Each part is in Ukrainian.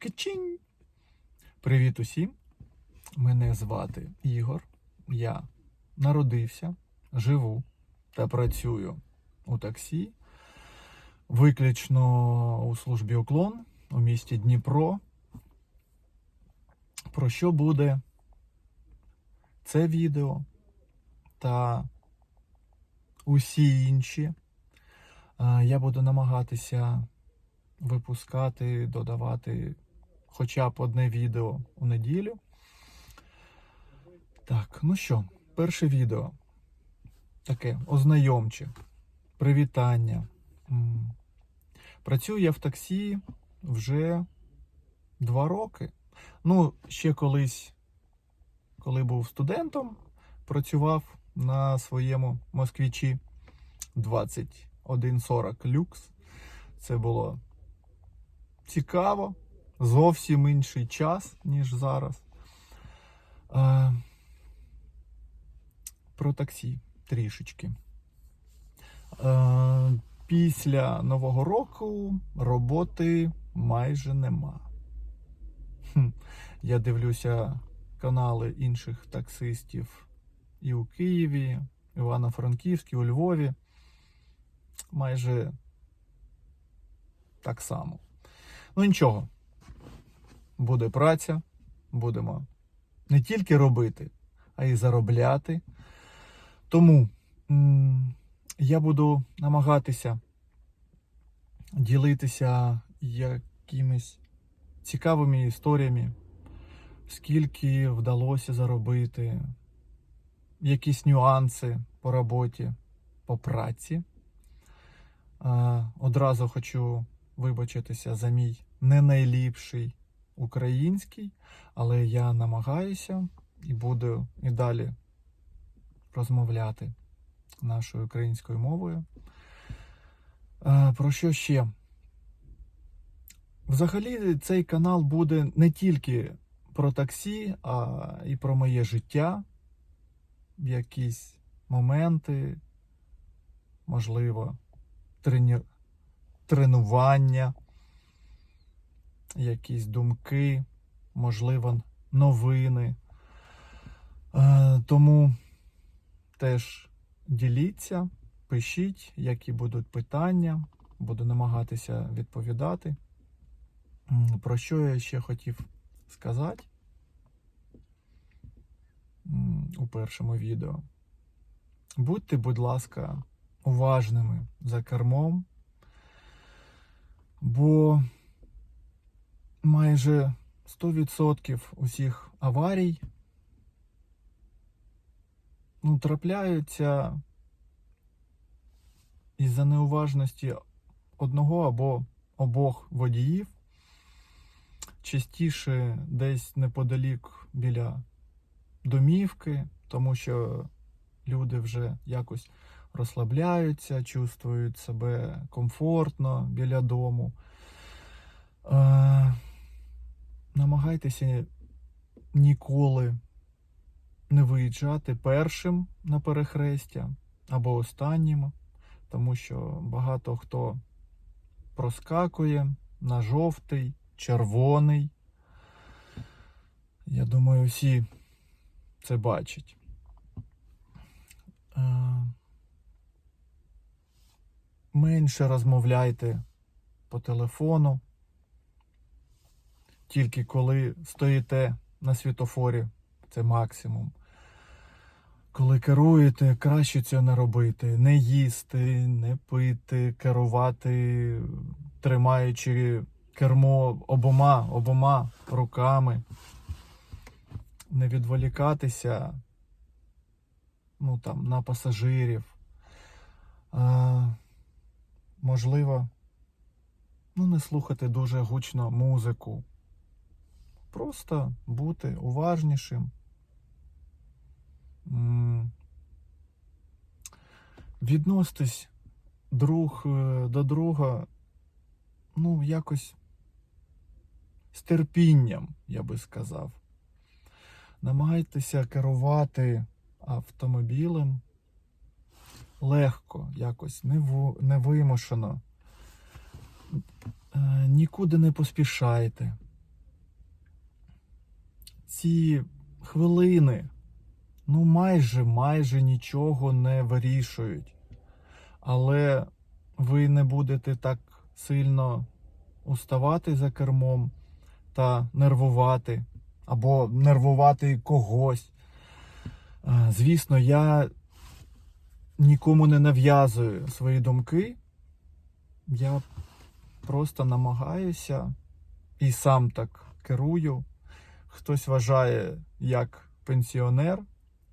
Кичінь! Привіт усім! Мене звати Ігор. Я народився, живу та працюю у таксі, виключно у службі уклон у місті Дніпро. Про що буде це відео та усі інші. Е, Я буду намагатися випускати, додавати хоча б одне відео у неділю. Так, ну що, перше відео. Таке ознайомче, привітання. Працюю я в таксі вже два роки. Ну, ще колись, коли був студентом, працював на своєму москвічі 2140 люкс. Це було цікаво, зовсім інший час, ніж зараз. Е, про таксі трішечки. Е, після Нового року роботи майже нема. Я дивлюся канали інших таксистів і у Києві, Івано-Франківській, у Львові. Майже так само. Ну нічого, буде праця, будемо не тільки робити, а й заробляти. Тому я буду намагатися ділитися якимись цікавими історіями, скільки вдалося заробити, якісь нюанси по роботі, по праці. Одразу хочу вибачитися за мій не найліпший український, але я намагаюся і буду і далі розмовляти нашою українською мовою. Е, Про що ще? Взагалі, цей канал буде не тільки про таксі, а і про моє життя, якісь моменти, можливо, тренування, якісь думки, можливо, новини. Е, Тому теж діліться, пишіть, які будуть питання, буду намагатися відповідати. Про що я ще хотів сказати у першому відео. Будьте, будь ласка, уважними за кермом, бо майже 100% усіх аварій ну, трапляються із-за неуважності одного або обох водіїв, частіше десь неподалік біля домівки, тому що люди вже якось розслабляються, чувствують себе комфортно біля дому. Намагайтеся ніколи не виїжджати першим на перехрестя або останнім, тому що багато хто проскакує на жовтий, червоний. Я думаю, всі це бачать. Е, Менше розмовляйте по телефону, тільки коли стоїте на світофорі, це максимум. Коли керуєте, краще цього не робити. Не їсти, не пити, керувати, тримаючи кермо обома, обома руками. Не відволікатися ну, там, на пасажирів. А, можливо, ну, не слухати дуже гучно музику. Просто бути уважнішим. Відноситись друг е, до друга, ну, якось з терпінням, я би сказав. Намагайтеся керувати автомобілем легко, якось невимушено. Е, Нікуди не поспішайте. Ці хвилини ну майже майже нічого не вирішують. Але ви не будете так сильно уставати за кермом та нервувати, або нервувати когось. Звісно, я нікому не нав'язую свої думки. Я просто намагаюся і сам так керую. Хтось вважає як пенсіонер,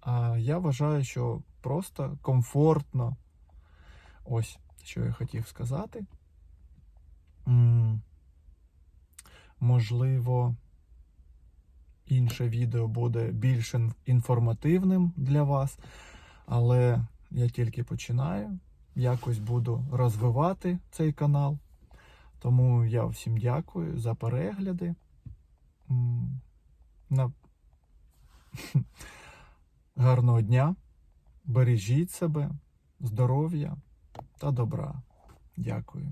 а я вважаю, що просто комфортно. Ось, що я хотів сказати. Можливо, інше відео буде більш інформативним для вас, але я тільки починаю. Якось буду розвивати цей канал. Тому я всім дякую за перегляди. На... Гарного дня. Бережіть себе, здоров'я та добра. Дякую.